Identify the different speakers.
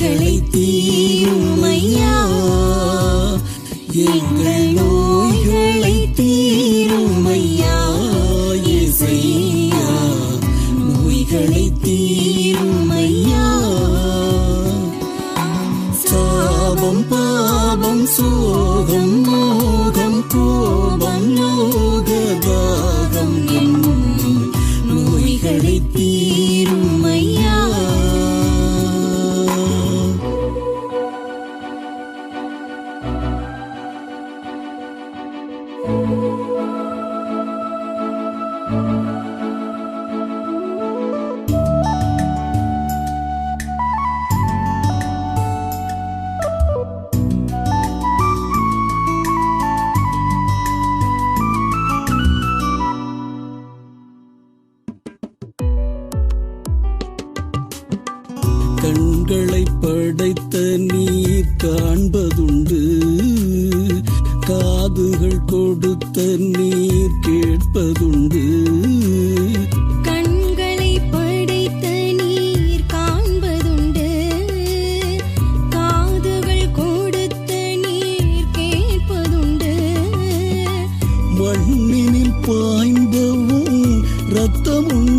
Speaker 1: நோய்களை ஐயா எங்கள் நோய்களை தீரும் ஐயா இசையா? நோய்களை தீரும் ஐயா சாபம் பாபம் சோகம் Música கண்களை படைத்த நீர் காண்பதுண்டு. காதுகள் கொடுத்த நீர் கேட்பதுண்டு. மண்ணினில் பாய்ந்தவும் ரத்தமுண்டு